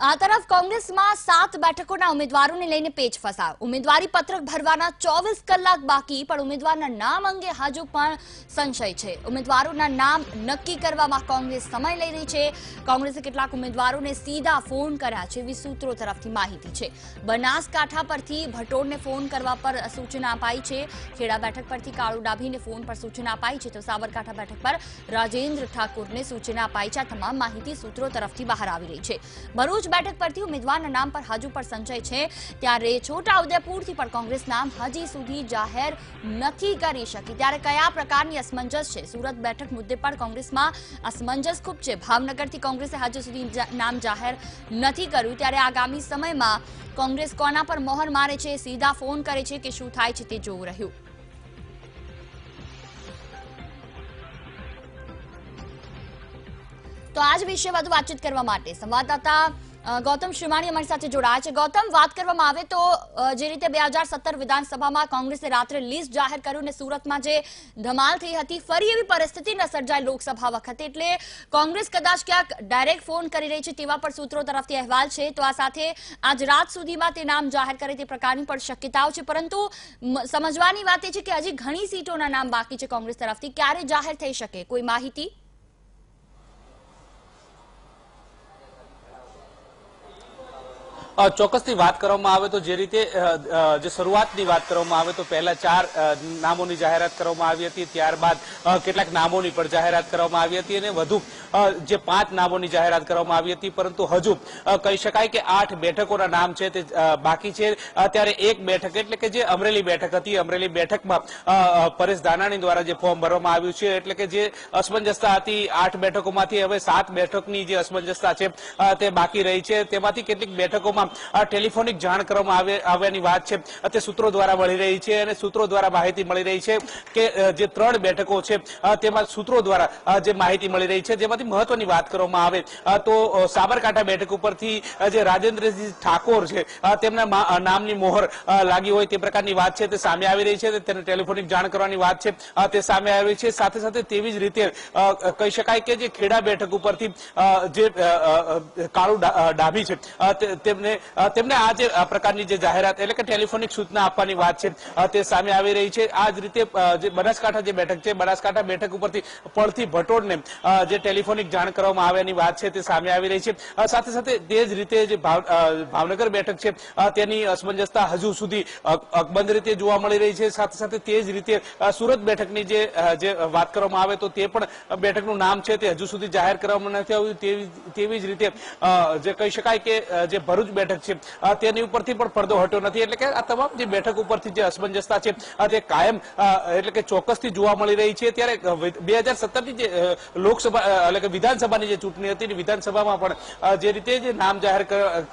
આ તરફ કોંગ્રેસમાં સાત બેઠકોના ઉમેદવારોને લઈને પેચ ફસાયો. ઉમેદવારી પત્રક ભરવાના ચોવીસ કલાક બાકી, પણ ઉમેદવારના નામ અંગે હજુ પણ સંશય છે. ઉમેદવારોના નામ નક્કી કરવામાં કોંગ્રેસ સમય લઈ રહી છે. કોંગ્રેસે કેટલાક ઉમેદવારોને સીધા ફોન કર્યા છે. એવી સૂત્રો તરફથી માહિતી છે. બનાસકાંઠા પરથી ભટોળને ફોન કરવા પર સૂચના અપાઈ છે. ખેડા બેઠક પરથી કાળુ ડાભીને ફોન પર સૂચના અપાઈ છે તો સાબરકાંઠા બેઠક પર રાજેન્દ્ર ઠાકુરને સૂચના અપાઈ છે. આ તમામ માહિતી સૂત્રો તરફથી બહાર આવી રહી છે. ભરૂચ બેઠક પરથી ઉમેદવારના નામ પર હજુ પણ સંચય છે. ત્યારે છોટાઉદેપુરથી પણ કોંગ્રેસ નામ હજી સુધી જાહેર નથી કરી શકી. ત્યારે કયા પ્રકારની અસમંજસ છે? સુરત બેઠક મુદ્દે પણ કોંગ્રેસમાં અસમંજસ ખૂબ છે. ભાવનગરથી કોંગ્રેસે હજુ સુધી નામ જાહેર નથી કર્યું. ત્યારે આગામી સમયમાં કોંગ્રેસ કોના પર મોહર મારે છે? સીધા ફોન કરે છે કે શું થાય છે તે જોવું રહ્યું. તો આજ વિશે વધુ વાતચીત કરવા માટે સંવાદદાતા ગૌતમ શ્રીમાણી અમારી સાથે જોડાયા છે. ગૌતમ, વાત કરવામાં આવે તો જે રીતે બે હજાર સત્તર વિધાનસભામાં કોંગ્રેસે રાત્રે લિસ્ટ જાહેર કર્યું ને સુરતમાં જે ધમાલ થઈ હતી, ફરી એવી પરિસ્થિતિ ન સર્જાય લોકસભા વખતે. એટલે કોંગ્રેસ કદાચ ક્યાંક ડાયરેક્ટ ફોન કરી રહી છે તેવા પણ સૂત્રો તરફથી અહેવાલ છે. તો આ સાથે આજ રાત સુધીમાં તે નામ જાહેર કરે તે પ્રકારની પણ શક્યતાઓ છે. પરંતુ સમજવાની વાત એ છે કે હજી ઘણી સીટોના નામ બાકી છે કોંગ્રેસ તરફથી. ક્યારે જાહેર થઈ શકે? કોઈ માહિતી? ચોક્કસથી વાત કરવામાં આવે તો જે રીતે જે શરૂઆતની વાત કરવામાં આવે તો પહેલા ચાર નામોની જાહેરાત કરવામાં આવી હતી, ત્યારબાદ કેટલાક નામોની પણ જાહેરાત કરવામાં આવી હતી અને વધુ જે પાંચ નામોની જાહેરાત કરવામાં આવી હતી, પરંતુ હજુ કહી શકાય કે આઠ બેઠકોના નામ છે તે બાકી છે. અત્યારે એક બેઠક એટલે કે જે અમરેલી બેઠક હતી, અમરેલી બેઠકમાં પરેશ દાનાણી દ્વારા જે ફોર્મ ભરવામાં આવ્યું છે, એટલે કે જે અસમંજસતા હતી, આઠ બેઠકોમાંથી હવે સાત બેઠકની જે અસમંજસતા છે તે બાકી રહી છે. તેમાંથી કેટલીક બેઠકોમાં અ, ટેલિફોનિક જાણ કરવામાં આવે- આવ્યાની વાત છે. તે સૂત્રો દ્વારા મળી રહી છે અને સૂત્રો દ્વારા માહિતી મળી રહી છે કે જે ત્રણ બેઠકો છે તેમાં સૂત્રો દ્વારા જે માહિતી મળી રહી છે જેમાંથી મહત્વની વાત કરવામાં આવે. તો સાબરકાંઠા બેઠક ઉપરથી જે રાજેન્દ્રજી ઠાકોર છે તેમના નામની મોહર લાગી હોય તે પ્રકારની વાત છે તે સામે આવી રહી છે તેને ટેલિફોનિક જાણ કરવાની વાત છે તે સામે આવી છે. સાથે સાથે તેવી જ રીતે કહી શકાય કે જે ખેડા બેઠક ઉપરથી જે કાળુ ડાભી છે તેમને તેમને આ જે પ્રકારની જે જાહેરાત એટલે કે ટેલિફોનિક સૂચના આપવાની વાત છે તે સામે આવી રહી છે. આ જ રીતે બનાસકાંઠા જે બેઠક છે, બનાસકાંઠા બેઠક ઉપરથી પડથી ભટોળને જે ટેલિફોનિક જાણ કરવામાં આવ્યાની વાત છે તે સામે આવી રહી છે. સાથે સાથે તે જ રીતે જે ભાવનગર બેઠક છે તેની અસમંજસતા હજુ સુધી અકબંધ રીતે જોવા મળી રહી છે. સાથે સાથે તે જ રીતે સુરત બેઠકની જે જે વાત કરવામાં આવે તો તે પણ બેઠકનું નામ છે તે હજુ સુધી જાહેર કરવામાં નથી આવ્યું. તેવી જ રીતે જે કહી શકાય કે જે ભરૂચ બેઠક છે. તેની ઉપરથી પણ પડદો હટ્યો નથી. એટલે કે આ તમામ જે બેઠક ઉપરથી જે અસમંજસતા છે તે કાયમ એટલે કે ચોક્કસથી જોવા મળી રહી છે. ત્યારે બે હજાર સત્તરની જે લોકસભા એટલે કે વિધાનસભાની જે ચૂંટણી હતી વિધાનસભામાં પણ જે રીતે જે નામ જાહેર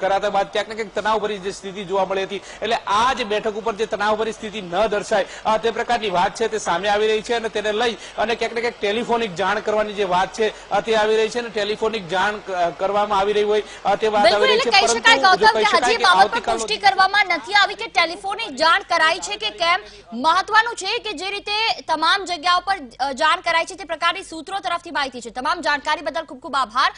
કરાતા બાદ ક્યાંક ને ક્યાંક તણાવભરી જે સ્થિતિ જોવા મળી હતી. એટલે આ જે બેઠક ઉપર જે તણાવભરી સ્થિતિ ન દર્શાય તે પ્રકારની વાત છે તે સામે આવી રહી છે અને તેને લઈ અને ક્યાંક ને ક્યાંક ટેલિફોનિક જાણ કરવાની જે વાત છે તે આવી રહી છે અને ટેલિફોનિક જાણ કરવામાં આવી રહી હોય તે વાત આવી રહી છે. પરંતુ જો કે હજી બાબત પર પુષ્ટિ કરવામાં નથી આવી કે ટેલિફોનિક જાણ કરાઈ છે કે કેમ? મહત્વનું છે કે જે રીતે તમામ જગ્યાઓ પર જાણ કરાઈ છે તે પ્રકારની સૂત્રો તરફથી માહિતી છે. તમામ જાણકારી બદલ ખૂબ ખૂબ આભાર.